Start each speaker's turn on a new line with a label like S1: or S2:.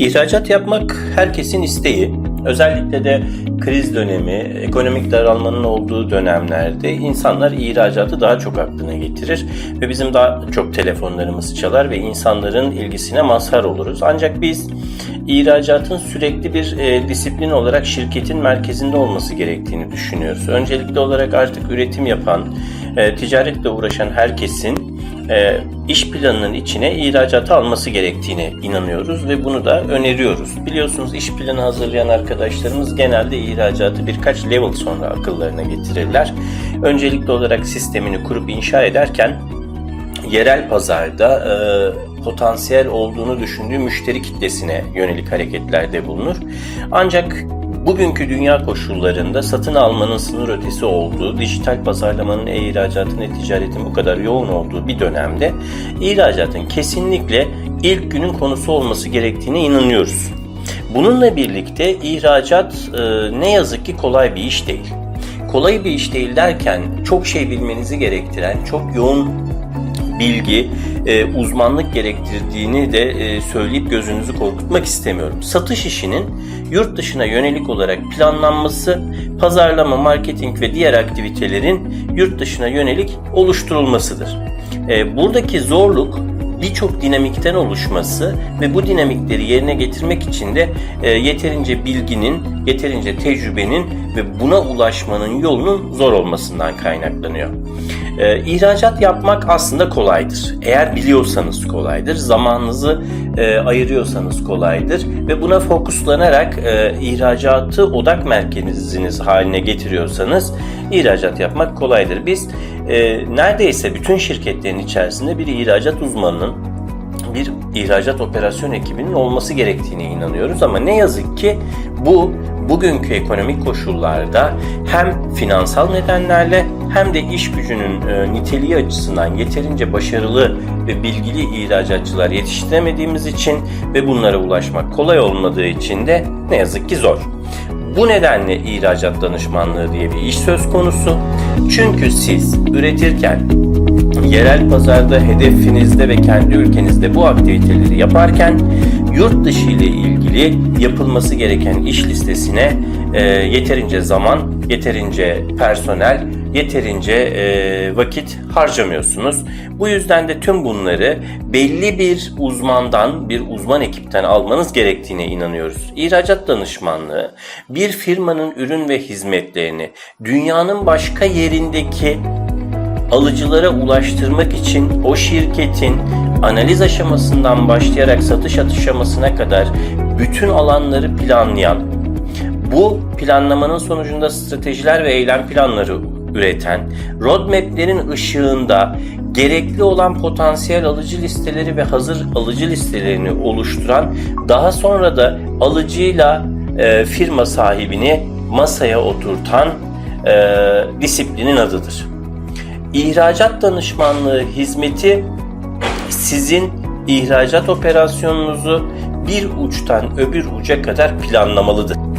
S1: İhracat yapmak herkesin isteği. Özellikle de kriz dönemi, ekonomik daralmanın olduğu dönemlerde insanlar ihracatı daha çok aklına getirir ve bizim daha çok telefonlarımız çalar ve insanların ilgisine mazhar oluruz. Ancak biz ihracatın sürekli bir e, disiplin olarak şirketin merkezinde olması gerektiğini düşünüyoruz. Öncelikli olarak artık üretim yapan, e, ticaretle uğraşan herkesin e, iş planının içine ihracatı alması gerektiğine inanıyoruz ve bunu da öneriyoruz. Biliyorsunuz iş planı hazırlayan arkadaşlarımız genelde ihracatı birkaç level sonra akıllarına getirirler. Öncelikli olarak sistemini kurup inşa ederken yerel pazarda e, potansiyel olduğunu düşündüğü müşteri kitlesine yönelik hareketlerde bulunur. Ancak Bugünkü dünya koşullarında satın almanın sınır ötesi olduğu, dijital pazarlamanın e-ihracatın ve ticaretin bu kadar yoğun olduğu bir dönemde ihracatın kesinlikle ilk günün konusu olması gerektiğine inanıyoruz. Bununla birlikte ihracat e, ne yazık ki kolay bir iş değil. Kolay bir iş değil derken çok şey bilmenizi gerektiren, çok yoğun bilgi, e, uzmanlık gerektirdiğini de e, söyleyip gözünüzü korkutmak istemiyorum. Satış işinin yurt dışına yönelik olarak planlanması, pazarlama, marketing ve diğer aktivitelerin yurt dışına yönelik oluşturulmasıdır. E, buradaki zorluk birçok dinamikten oluşması ve bu dinamikleri yerine getirmek için de e, yeterince bilginin, yeterince tecrübenin ve buna ulaşmanın yolunun zor olmasından kaynaklanıyor. E, ihracat yapmak aslında kolaydır. Eğer biliyorsanız kolaydır, zamanınızı e, ayırıyorsanız kolaydır ve buna fokuslanarak e, ihracatı odak merkeziniz haline getiriyorsanız ihracat yapmak kolaydır. Biz e, neredeyse bütün şirketlerin içerisinde bir ihracat uzmanının bir ihracat operasyon ekibinin olması gerektiğine inanıyoruz ama ne yazık ki bu bugünkü ekonomik koşullarda hem finansal nedenlerle hem de iş gücünün e, niteliği açısından yeterince başarılı ve bilgili ihracatçılar yetiştiremediğimiz için ve bunlara ulaşmak kolay olmadığı için de ne yazık ki zor. Bu nedenle ihracat danışmanlığı diye bir iş söz konusu. Çünkü siz üretirken yerel pazarda hedefinizde ve kendi ülkenizde bu aktiviteleri yaparken yurt dışı ile ilgili yapılması gereken iş listesine e, yeterince zaman, yeterince personel, yeterince e, vakit harcamıyorsunuz. Bu yüzden de tüm bunları belli bir uzmandan, bir uzman ekipten almanız gerektiğine inanıyoruz. İhracat danışmanlığı bir firmanın ürün ve hizmetlerini dünyanın başka yerindeki alıcılara ulaştırmak için o şirketin analiz aşamasından başlayarak satış aşamasına kadar bütün alanları planlayan, bu planlamanın sonucunda stratejiler ve eylem planları üreten, roadmap'lerin ışığında gerekli olan potansiyel alıcı listeleri ve hazır alıcı listelerini oluşturan, daha sonra da alıcıyla e, firma sahibini masaya oturtan e, disiplinin adıdır. İhracat danışmanlığı hizmeti sizin ihracat operasyonunuzu bir uçtan öbür uca kadar planlamalıdır.